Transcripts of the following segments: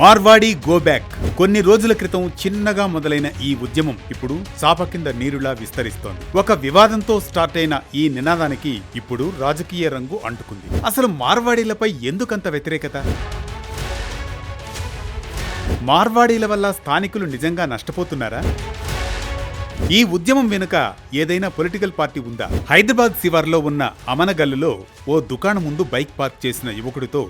Marwadi go back కొన్ని రోజుల క్రితం చిన్నగా మొదలైన ఈ ఉద్యమం ఇప్పుడు చాప కింద నీరులా విస్తరిస్తోంది. ఒక వివాదంతో స్టార్ట్ అయిన ఈ నినాదానికి ఇప్పుడు రాజకీయ రంగు అంటుకుంది. అసలు మార్వాడీలపై ఎందుకంత వ్యతిరేకత? మార్వాడీల వల్ల స్థానికులు నిజంగా నష్టపోతున్నారా? ఈ ఉద్యమం వెనుక ఏదైనా పొలిటికల్ పార్టీ ఉందా? హైదరాబాద్ శివార్లో ఉన్న అమనగల్లులో ఓ దుకాణం ముందు బైక్ పార్క్ చేసిన యువకుడితో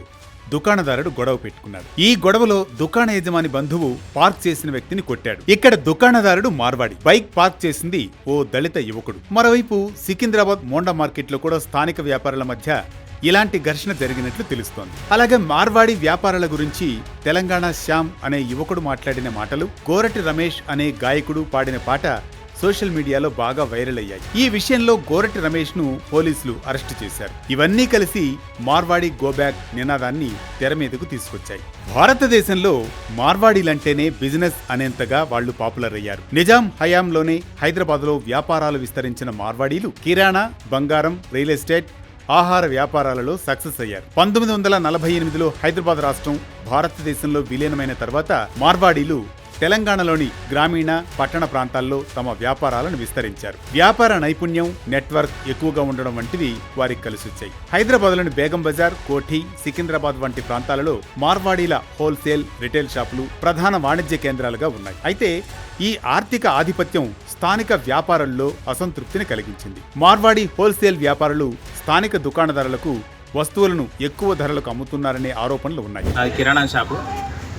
దుకాణదారుడు గొడవ పెట్టుకున్నాడు. ఈ గొడవలో దుకాణ యజమాని బంధువు పార్క్ చేసిన వ్యక్తిని కొట్టాడు. ఇక్కడ దుకాణదారుడు మార్వాడి. బైక్ పార్క్ చేసింది ఓ దళిత యువకుడు. మరోవైపు సికింద్రాబాద్ మోండా మార్కెట్లో కూడా స్థానిక వ్యాపారుల మధ్య ఇలాంటి ఘర్షణ జరిగినట్లు తెలుస్తోంది. అలాగే మార్వాడి వ్యాపారాల గురించి తెలంగాణ శ్యామ్ అనే యువకుడు మాట్లాడిన మాటలు గోరటి రమేష్ అనే గాయకుడు పాడిన పాట సోషల్ మీడియాలో బాగా వైరల్ అయ్యాయి. ఈ విషయంలో గోరటి రమేష్ను పోలీసులు అరెస్టు చేశారు. ఇవన్నీ కలిసి మార్వాడి గోబ్యాక్ నినాదాన్ని తెర మీదకు తీసుకొచ్చాయి. భారతదేశంలో మార్వాడీలంటేనే బిజినెస్ అనేంతగా వాళ్ళు పాపులర్ అయ్యారు నిజాం హయాంలోనే హైదరాబాద్లో వ్యాపారాలు విస్తరించిన మార్వాడీలు కిరాణా బంగారం రియల్ ఎస్టేట్ ఆహార వ్యాపారాలలో సక్సెస్ అయ్యారు. పంతొమ్మిది వందల నలభై ఎనిమిదిలో హైదరాబాద్ రాష్ట్రం భారతదేశంలో విలీనమైన తర్వాత మార్వాడీలు తెలంగాణలోని గ్రామీణ పట్టణ ప్రాంతాల్లో తమ వ్యాపారాలను విస్తరించారు. వ్యాపార నైపుణ్యం నెట్వర్క్ ఎక్కువగా ఉండడం వంటివి వారికి కలిసొచ్చాయి. హైదరాబాద్లోని బేగం బజార్ కోఠి సికింద్రాబాద్ వంటి ప్రాంతాలలో మార్వాడీల హోల్సేల్ రిటైల్ షాపులు ప్రధాన వాణిజ్య కేంద్రాలుగా ఉన్నాయి. అయితే ఈ ఆర్థిక ఆధిపత్యం స్థానిక వ్యాపారుల్లో అసంతృప్తిని కలిగించింది. మార్వాడి హోల్సేల్ వ్యాపారులు స్థానిక దుకాణదారులకు వస్తువులను ఎక్కువ ధరలకు అమ్ముతున్నారనే ఆరోపణలు ఉన్నాయి. అది కిరాణా షాపు.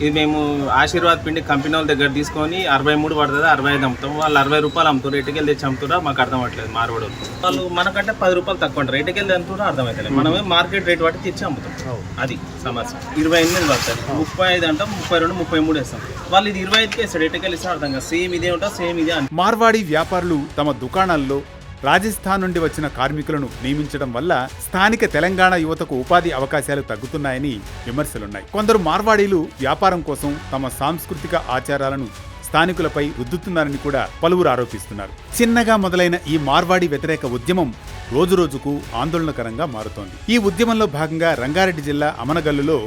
ఇది మేము ఆశీర్వాద్ పిండి కంపెనీ వాళ్ళ దగ్గర తీసుకొని అరవై మూడు పడుతుంది అరవై ఐదు అమ్ముతాం. వాళ్ళు అరవై రూపాయలు అమ్ముతారు రేటుకి వెళ్ళి తెచ్చి అమ్ముతారా మాకు అర్థం అవ్వట్లేదు మార్వాడు వాళ్ళు మనకంటే పది రూపాయలు తక్కువ ఉంటారు రేటుకి వెళ్ళి అమ్ముతారో అర్థమవుతలేదు. మనమే మార్కెట్ రేట్ బట్టి తెచ్చి అమ్ముతాం. అది సమస్య. ఇరవై ఎనిమిది పడుతుంది. ముప్పై ఐదు అంటాం ముప్పై రెండు ముప్పై మూడు వేస్తాం. వాళ్ళు ఇది ఇరవై ఐదుకి వెళ్ళి ఇస్తే అర్థం కాదు. సేమ్ ఇదే ఉంటా సేమ్ ఇదే అని. మార్వాడి వ్యాపారులు తమ దుకాణాల్లో రాజస్థాన్ నుండి వచ్చిన కార్మికులను నియమించడం వల్ల స్థానిక తెలంగాణ యువతకు ఉపాధి అవకాశాలు తగ్గుతున్నాయని విమర్శలున్నాయి. కొందరు మార్వాడీలు వ్యాపారం కోసం తమ సాంస్కృతిక ఆచారాలను స్థానికులపై రుద్దుతున్నారని కూడా పలువురు ఆరోపిస్తున్నారు. చిన్నగా మొదలైన ఈ మార్వాడి వ్యతిరేక ఉద్యమం రోజురోజుకు ఆందోళనకరంగా మారుతోంది. ఈ ఉద్యమంలో భాగంగా రంగారెడ్డి జిల్లా అమనగల్లులో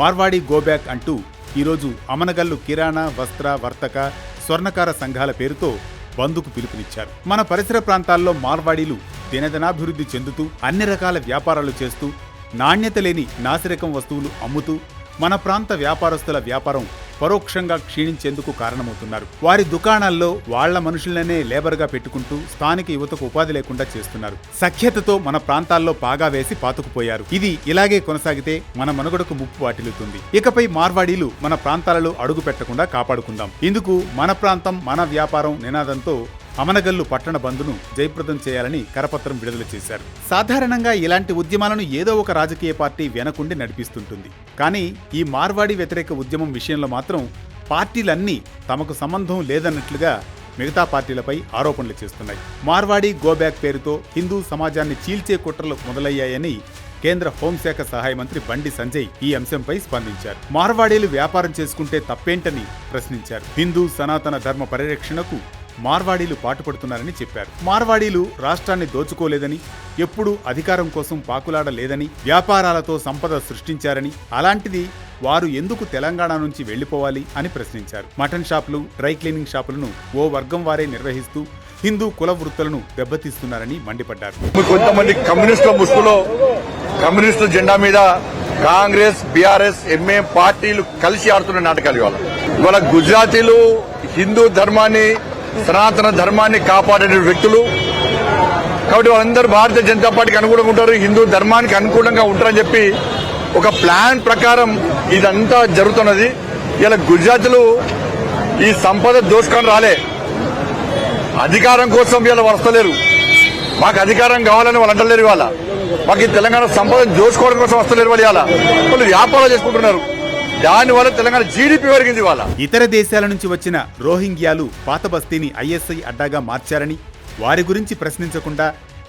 మార్వాడి గోబ్యాక్ అంటూ ఈరోజు అమనగల్లు కిరాణా వస్త్ర వర్తక స్వర్ణకార సంఘాల పేరుతో బంద్కు పిలుపునిచ్చారు. మన పరిసర ప్రాంతాల్లో మార్వాడీలు దినదినాభివృద్ధి చెందుతూ అన్ని రకాల వ్యాపారాలు చేస్తూ నాణ్యత లేని నాసిరకం వస్తువులు అమ్ముతూ మన ప్రాంత వ్యాపారస్తుల వ్యాపారం పరోక్షంగా క్షీణించేందుకు కారణమవుతున్నారు. వారి దుకాణాల్లో వాళ్ళ మనుషులనే లేబర్గా పెట్టుకుంటూ స్థానిక యువతకు ఉపాధి లేకుండా చేస్తున్నారు. సఖ్యతతో మన ప్రాంతాల్లో పాగా వేసి పాతుకుపోయారు. ఇది ఇలాగే కొనసాగితే మన మనుగడకు ముప్పు వాటిల్లుతుంది. ఇకపై మార్వాడీలు మన ప్రాంతాలలో అడుగు పెట్టకుండా కాపాడుకుందాం. ఇందుకు మన ప్రాంతం మన వ్యాపారం నినాదంతో అమనగల్లు పట్టణ బంద్ను జయప్రదం చేయాలని కరపత్రం విడుదల చేశారు. సాధారణంగా ఇలాంటి ఉద్యమాలను ఏదో ఒక రాజకీయ పార్టీ వెనకుండి నడిపిస్తుంటుంది. కానీ ఈ మార్వాడి వ్యతిరేక ఉద్యమం విషయంలో మాత్రం పార్టీలన్నీ తమకు సంబంధం లేదన్నట్లుగా మిగతా పార్టీలపై ఆరోపణలు చేస్తున్నాయి. మార్వాడి గోబ్యాక్ పేరుతో హిందూ సమాజాన్ని చీల్చే కుట్రలు మొదలయ్యాయని కేంద్ర హోంశాఖ సహాయ మంత్రి బండి సంజయ్ ఈ అంశంపై స్పందించారు. మార్వాడీలు వ్యాపారం చేసుకుంటే తప్పేంటని ప్రశ్నించారు. హిందూ సనాతన ధర్మ పరిరక్షణకు మార్వాడీలు పాటుపడుతున్నారని చెప్పారు. మార్వాడీలు రాష్ట్రాన్ని దోచుకోలేదని ఎప్పుడూ అధికారం కోసం పాకులాడలేదని వ్యాపారాలతో సంపద సృష్టించారని అలాంటిది వారు ఎందుకు తెలంగాణ నుంచి వెళ్ళిపోవాలి అని ప్రశ్నించారు. మటన్ షాపులు డ్రై క్లీనింగ్ షాపులను ఓ వర్గం వారే నిర్వహిస్తూ హిందూ కుల వృత్తులను దెబ్బతీస్తున్నారని మండిపడ్డారు. కొంతమంది కమ్యూనిస్టుల ముసుగులో కమ్యూనిస్టు జెండా మీద కాంగ్రెస్ బీఆర్ఎస్ ఎంఏ పార్టీలు కలిసి ఆడుతున్న నాటకాలు ఇవాళ. ఇవాళ గుజరాతీలు హిందూ ధర్మాన్ని సనాతన ధర్మాన్ని కాపాడే వ్యక్తులు. కాబట్టి వాళ్ళందరూ భారతీయ జనతా పార్టీకి అనుకూలంగా ఉంటారు హిందూ ధర్మానికి అనుకూలంగా ఉంటారని చెప్పి ఒక ప్లాన్ ప్రకారం ఇదంతా జరుగుతున్నది. ఇలా గుజరాత్లు ఈ సంపద దోసుకొని రాలే. అధికారం కోసం వీళ్ళు వస్తలేరు. మాకు అధికారం కావాలని వాళ్ళు అంటలేరు ఇవాళ. మాకు ఈ తెలంగాణ సంపద దోచుకోవడం కోసం వస్తలేరు వాళ్ళు ఇవాళ. వాళ్ళు వ్యాపారాలు చేసుకుంటున్నారు. దానివల్ల తెలంగాణ జీడిపి పెరిగింది వాళ్ళ ఇతర దేశాల నుంచి వచ్చిన రోహింగ్యాలు పాత బస్తీని ఐఎస్ఐ అడ్డాగా మార్చారని వారి గురించి ప్రశ్నించకుండా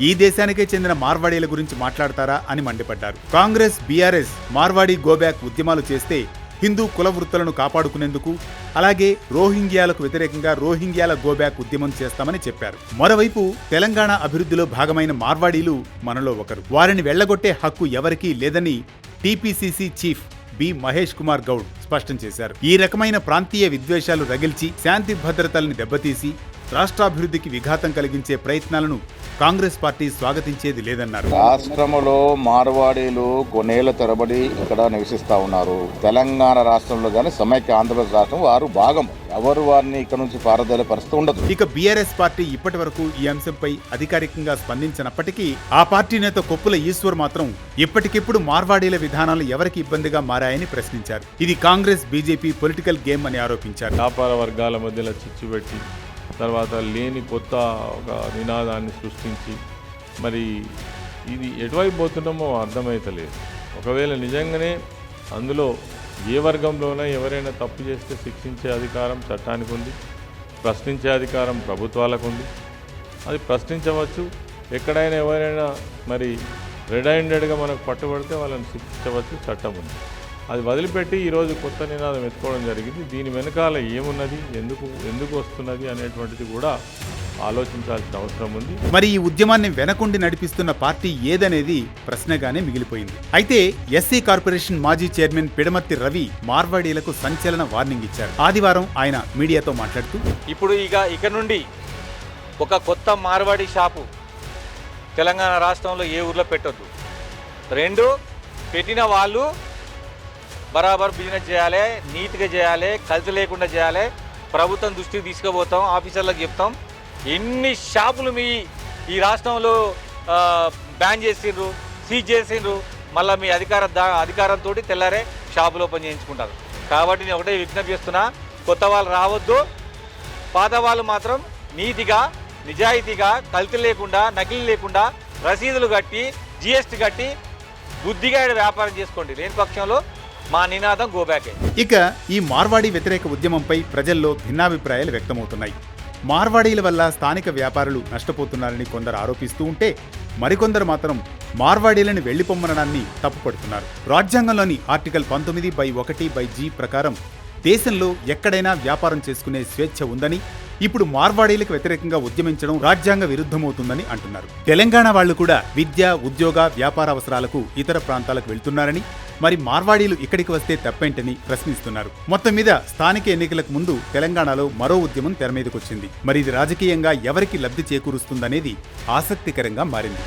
ఈ దేశానికే చెందిన మార్వాడీల గురించి మాట్లాడతారా అని మండిపడ్డారు. కాంగ్రెస్ బీఆర్ఎస్ మార్వాడీ గోబ్యాక్ ఉద్యమాలు చేస్తే హిందూ కుల వృత్తులను కాపాడుకునేందుకు అలాగే రోహింగ్యాలకు వ్యతిరేకంగా రోహింగ్యాల గోబ్యాక్ ఉద్యమం చేస్తామని చెప్పారు. మరోవైపు తెలంగాణ అభివృద్ధిలో భాగమైన మార్వాడీలు మనలో ఒకరు. వారిని వెళ్ళగొట్టే హక్కు ఎవరికీ లేదని TPCC chief B Mahesh Kumar Goud స్పష్టం చేశారు. ఈ రకమైన ప్రాంతీయ విద్వేషాలు రగిల్చి శాంతి భద్రతల్ని దెబ్బతీసి రాష్ట్రాభివృద్ధికి విఘాతం కలిగించే ప్రయత్నాలను కాంగ్రెస్ పార్టీ స్వాగతించేది లేదన్నారు. రాష్ట్రములో మార్వాడీలు కొన్నేళ్ళ తరబడి ఇక్కడ నివసిస్తా ఉన్నారు. తెలంగాణ రాష్ట్రంలో కానీ సమైక్య ఆంధ్రప్రదేశ్ రాష్ట్రం వారు భాగం. ఎవరు వారిని ఇక్కడ నుంచి పారదల పరిస్థితి ఉండదు. ఇక బీఆర్ఎస్ పార్టీ ఇప్పటి వరకు ఈ అంశంపై అధికారికంగా స్పందించినప్పటికీ ఆ పార్టీ నేత కొప్పుల ఈశ్వర్ మాత్రం ఇప్పటికిప్పుడు మార్వాడీల విధానాలు ఎవరికి ఇబ్బందిగా మారాయని ప్రశ్నించారు. ఇది కాంగ్రెస్ బీజేపీ పొలిటికల్ గేమ్ అని ఆరోపించారు. వ్యాపార వర్గాల మధ్యలో చిచ్చు పెట్టి తర్వాత లేని కొత్త ఒక నినాదాన్ని సృష్టించి మరి ఇది ఎటువైపు పోతున్నామో అర్థమైతలేదు. ఒకవేళ నిజంగానే అందులో ఏ వర్గంలోనే ఎవరైనా తప్పు చేస్తే శిక్షించే అధికారం చట్టానికి ఉంది ప్రశ్నించే అధికారం ప్రభుత్వాలకు ఉంది. అది ప్రశ్నించవచ్చు. ఎక్కడైనా ఎవరైనా మరి రెడైండెడ్గా మనకు పట్టుబడితే వాళ్ళని శిక్షించవచ్చు చట్టం ఉంది. అది వదిలిపెట్టి ఈరోజు కొత్త నినాదం ఎత్తుకోవడం జరిగింది. దీని వెనకాల ఏమున్నది? ఎందుకు ఎందుకు వస్తున్నది అనేటువంటిది కూడా ఆలోచించాల్సిన అవసరం ఉంది. మరి ఈ ఉద్యమాన్ని వెనకుండి నడిపిస్తున్న పార్టీ ఏదనేది ప్రశ్నగానే మిగిలిపోయింది. అయితే ఎస్సీ కార్పొరేషన్ మాజీ చైర్మన్ పిడమర్తి రవి మార్వాడీలకు సంచలన వార్నింగ్ ఇచ్చారు. ఆదివారం ఆయన మీడియాతో మాట్లాడుతూ ఇప్పుడు ఇక ఇక నుండి ఒక కొత్త మార్వాడి షాపు తెలంగాణ రాష్ట్రంలో ఏ ఊర్లో పెట్టొద్దు. రెండు పెట్టిన వాళ్ళు బరాబర్ బిజినెస్ చేయాలి నీట్గా చేయాలి కలిసి లేకుండా చేయాలి. ప్రభుత్వం దృష్టికి తీసుకుపోతాం ఆఫీసర్లకు చెప్తాం. ఎన్ని షాపులు మీ ఈ రాష్ట్రంలో బ్యాన్ చేసిండ్రు సీజ్ చేసిండ్రు మళ్ళీ మీ అధికార దా అధికారంతో తెల్లారే షాపులు ఓపెన్ చేయించుకుంటారు. కాబట్టి నేను ఒకటే విజ్ఞప్తి చేస్తున్నా కొత్త వాళ్ళు రావద్దు. పాత వాళ్ళు మాత్రం నీతిగా నిజాయితీగా కల్తీ లేకుండా నకిలీ లేకుండా రసీదులు కట్టి జిఎస్టీ కట్టి బుద్ధిగా వ్యాపారం చేసుకోండి. లేని పక్షంలో మా నినాదం గోబ్యాకే ఇక ఈ మార్వాడీ వ్యతిరేక ఉద్యమంపై ప్రజల్లో భిన్నాభిప్రాయాలు వ్యక్తమవుతున్నాయి. మార్వాడీల వల్ల స్థానిక వ్యాపారులు నష్టపోతున్నారని కొందరు ఆరోపిస్తూ ఉంటే మరికొందరు మాత్రం మార్వాడీలను వెళ్ళిపొమ్మనడాన్ని తప్పుపడుతున్నారు. రాజ్యాంగంలోని ఆర్టికల్ పంతొమ్మిది బై ఒకటి బై జీ ప్రకారం దేశంలో ఎక్కడైనా వ్యాపారం చేసుకునే స్వేచ్ఛ ఉందని ఇప్పుడు మార్వాడీలకు వ్యతిరేకంగా ఉద్యమించడం రాజ్యాంగ విరుద్ధమవుతుందని అంటున్నారు. తెలంగాణ వాళ్ళు కూడా విద్య ఉద్యోగ వ్యాపార అవసరాలకు ఇతర ప్రాంతాలకు వెళ్తున్నారని మరి మార్వాడీలు ఇక్కడికి వస్తే తప్పేంటని ప్రశ్నిస్తున్నారు. మొత్తం మీద స్థానిక ఎన్నికలకు ముందు తెలంగాణలో మరో ఉద్యమం తెర మీదకొచ్చింది మరి ఇది రాజకీయంగా ఎవరికి లబ్ధి చేకూరుస్తుందనేది ఆసక్తికరంగా మారింది.